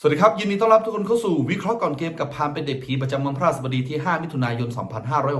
สวัสดีครับ ยินดีต้อนรับทุกคนเข้าสู่วิเคราะห์ก่อนเกมกับพามเป็นเด็กผีประจำวันพฤหัสบดีที่ 5 มิถุนายน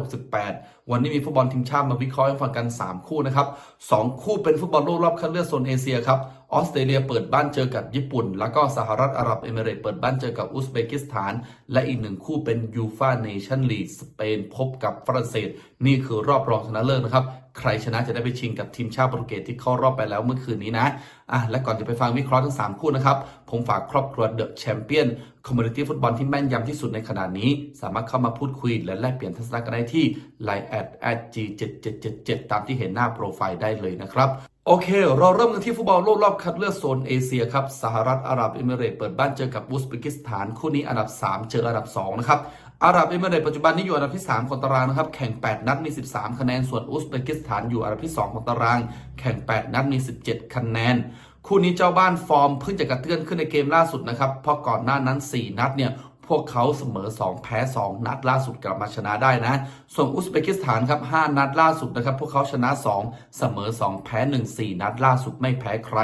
2568 วันนี้มีฟุตบอลทีมชาติมาวิเคราะห์ให้ฟังกัน 3 คู่นะครับ 2 คู่เป็นฟุตบอลโลกรอบคัดเลือกโซนเอเชียครับ ออสเตรเลียเปิดบ้านเจอกับญี่ปุ่น แล้วก็สหรัฐอาหรับเอมิเรตส์เปิดบ้านเจอกับอุซเบกิสถาน และอีกหนึ่งคู่เป็นยูฟาเนชั่นลีกสเปนพบกับฝรั่งเศส นี่คือรอบรองชนะเลิศนะครับใครชนะจะได้ไปชิงกับทีมชาติโปรตุเกสที่เข้ารอบไปแล้วเมื่อคืนนี้นะอะและก่อนจะไปฟังวิเคราะห์ทั้ง 3 คู่นะครับ ผมฝากครอบครัวเดอะแชมเปี้ยน คอมมูนิตี้ฟุตบอลที่แม่นยำที่สุดในขณะนี้ สามารถเข้ามาพูดคุยและแลกเปลี่ยนทัศนะกันได้ที่ line at at g 7 7 7 7ตามที่เห็นหน้าโปรไฟล์ได้เลยนะครับโอเค เราเริ่มกันที่ฟุตบอลโลกรอบคัดเลือกโซนเอเชียครับ สหรัฐอาหรับเอมิเรต์เปิดบ้านเจอกับอุซเบกิสถาน คู่นี้อันดับ 3 เจออันดับ 2 นะครับ อาหรับเอมิเรต์ปัจจุบันนี้อยู่อันดับที่ 3 ของตารางนะครับ แข่ง 8 นัดมี 13 คะแนน ส่วนอุซเบกิสถานอยู่อันดับที่ 2 ของตาราง แข่ง 8 นัดมี 17 คะแนน คู่นี้เจ้าบ้านฟอร์มเพิ่งจะกระเตื้อนขึ้นในเกมล่าสุดนะครับ เพราะก่อนหน้านั้น 4 นัดเนี่ยพวกเขาเสมอ 2 แพ้ 2 นัดล่าสุดกลับมาชนะได้นะ ส่วนอุซเบกิสถานครับ 5 นัดล่าสุดนะครับ พวกเขาชนะ 2 เสมอ 2 แพ้ 1 4 นัดล่าสุดไม่แพ้ใคร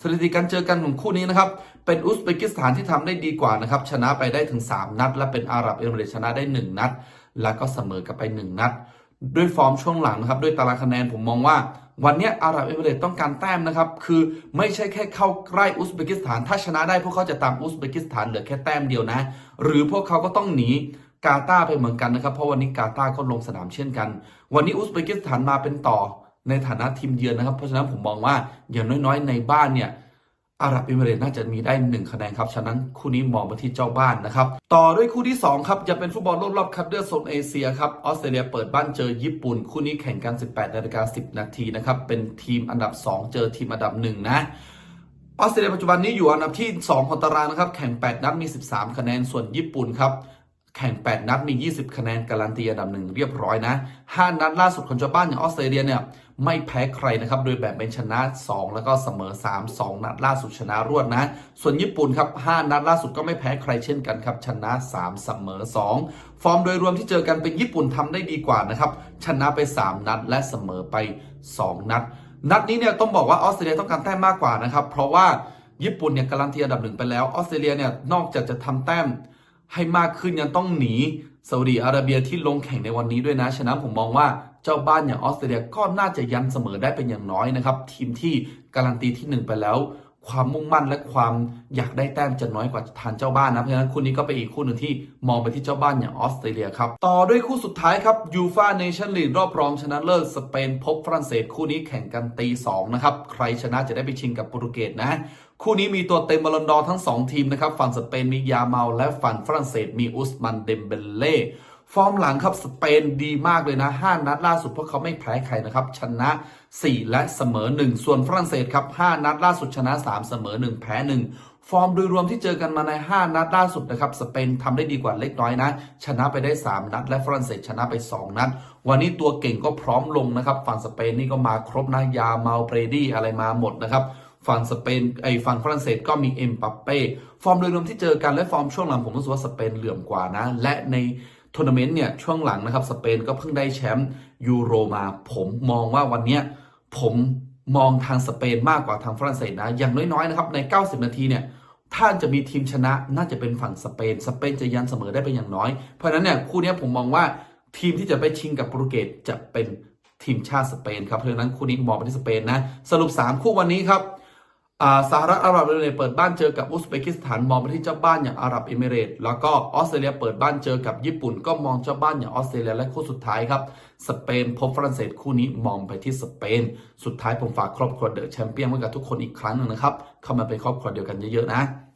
สถิติการเจอกันของคู่นี้นะครับ เป็นอุซเบกิสถานที่ทำได้ดีกว่านะครับ ชนะไปได้ถึง 3 นัด และเป็นอาหรับเอมิเรตชนะได้ 1 นัด แล้วก็เสมอกับไป 1 นัด ด้วยฟอร์มช่วงหลังนะครับ ด้วยตารางคะแนนผมมองว่า วันนี้อาหรับเอมิเรตต้องการแต้มนะครับ คือไม่ใช่แค่เข้าใกล้อุซเบกิสถาน ถ้าชนะได้พวกเขาจะตามอุซเบกิสถานเหลือแค่แต้มเดียวนะ หรือพวกเขาก็ต้องหนีกาตาร์ไปเหมือนกันนะครับ เพราะวันนี้กาตาร์ก็ลงสนามเช่นกัน วันนี้อุซเบกิสถานมาเป็นต่อในฐานะทีมเยือนนะครับ เพราะฉะนั้นผมมองว่าอย่างน้อยๆ ในบ้านเนี่ย อาหรับเอมิเรตน่าจะมีได้ 1 คะแนนครับ ฉะนั้นคู่นี้มองไปที่เจ้าบ้านนะครับ ต่อด้วยคู่ที่ 2 ครับจะเป็นฟุตบอลโลกรอบคัดเลือกโซนเอเชียครับออสเตรเลียเปิดบ้านเจอญี่ปุ่น คู่นี้แข่งกัน 18นาฬิกา10 นาทีนะครับ เป็นทีมอันดับ 2 เจอทีมอันดับ 1 นะออสเตรเลียปัจจุบันนี้อยู่อันดับที่ 2 ของตารางนะครับ แข่ง 8 นัดมี 13 คะแนนส่วนญี่ปุ่นครับ แข่ง 8 นัดมี 20 คะแนนการันตีอันดับหนึ่งเรียบร้อยนะ 5 นัดล่าสุดของเจ้าบ้านอย่างออสเตรเลียเนี่ยไม่แพ้ใครนะครับ โดยแบ่งเป็นชนะ 2 แล้วก็เสมอ 3 2 นัดล่าสุดชนะรวดนะ ส่วนญี่ปุ่นครับ 5 นัดล่าสุดก็ไม่แพ้ใครเช่นกันครับ ชนะ 3 เสมอ 2 ฟอร์มโดยรวมที่เจอกันเป็นญี่ปุ่นทำได้ดีกว่านะครับ ชนะไป 3 นัดและเสมอไป 2 นัด นัดนี้เนี่ยต้องบอกว่าออสเตรเลียต้องการแต้มมากกว่านะครับ เพราะว่าญี่ปุ่นเนี่ยการันตีอันดับหนึ่งไปแล้ว ออสเตรเลียเนี่ยนอกจากจะทำแต้ม ให้มากขึ้นยังต้องหนีซาอุดีอาระเบียที่ลงแข่งในวันนี้ด้วยนะ ฉะนั้นผมมองว่าเจ้าบ้านอย่างออสเตรเลียก็น่าจะยันเสมอได้เป็นอย่างน้อยนะครับ ทีมที่การันตีที่ 1 ไปแล้ว ความมุ่งมั่นและความอยากได้แต้มจะน้อยกว่าทานเจ้าบ้านนะ เพราะฉะนั้นคู่นี้ก็เป็นอีกคู่หนึ่งที่มองไปที่เจ้าบ้านอย่างออสเตรเลียครับ ต่อด้วยคู่สุดท้ายครับยูฟาเนชั่นลีกรอบรองชนะเลิศสเปนพบฝรั่งเศสคู่นี้แข่งกันตีสองนะครับ ใครชนะจะได้ไปชิงกับโปรตุเกสนะคู่นี้มีตัวเต็มบอลลอนดอร์ทั้ง 2 ทีมนะครับ ฝั่งสเปนมียาเมา และฝั่งฝรั่งเศสมีอุสมันเดมเบเล่ ฟอร์มหลังครับสเปนดีมากเลยนะ 5 นัดล่าสุดพวกเขาไม่แพ้ใครนะครับ ชนะ 4 และเสมอ 1 ส่วนฝรั่งเศสครับ 5 นัดล่าสุดชนะ 3 เสมอ 1 แพ้ 1 ฟอร์มโดยรวมที่เจอกันมาใน 5 นัดล่าสุดนะครับ สเปนทำได้ดีกว่าเล็กน้อยนะ ชนะไปได้ 3 นัด และฝรั่งเศสชนะไป 2 นัด วันนี้ตัวเก่งก็พร้อมลงนะครับ ฝั่งสเปนนี่ก็มาครบนะยาเมาเปรดี้อะไรมาหมดนะครับฝั่งสเปนไอฝั่งฝรั่งเศสก็มีเอ็มปัปเป้ฟอร์มโดยรวมที่เจอกันและฟอร์มช่วงหลังผมรู้สึกว่าสเปนเหลื่อมกว่านะ และใน ทัวร์นาเมนต์เนี่ยช่วงหลังนะครับสเปนก็เพิ่งได้แชมป์ยูโรมา ผมมองว่าวันนี้ผมมองทางสเปนมากกว่าทางฝรั่งเศสนะอย่างน้อยๆนะครับใน 90 นาทีเนี่ยถ้าจะมีทีมชนะน่าจะเป็นฝั่งสเปน สเปนจะยันเสมอได้เป็นอย่างน้อย เพราะฉะนั้นเนี่ยคู่นี้ผมมองว่าทีมที่จะไปชิงกับโปรตุเกสจะเป็นทีมชาติสเปนครับเพราะฉะนั้นคู่นี้มองไปที่สเปนนะ สรุป 3 คู่วันนี้ครับ สหรัฐอาหรับเอมิเรตเปิดบ้านเจอกับอุซเบกิสถานมองไปที่เจ้าบ้านอย่างอาหรับเอมิเรตแล้วก็ออสเตรเลียเปิดบ้านเจอกับญี่ปุ่น ก็มองเจ้าบ้านอย่างออสเตรเลียและคู่สุดท้ายครับสเปนพบฝรั่งเศสคู่นี้มองไปที่สเปน สุดท้ายผมฝากครอบครัวเดอะแชมเปี้ยนไว้กับทุกคนอีกครั้งหนึ่งนะครับเข้ามาเป็นครอบครัวเดียวกันเยอะๆนะ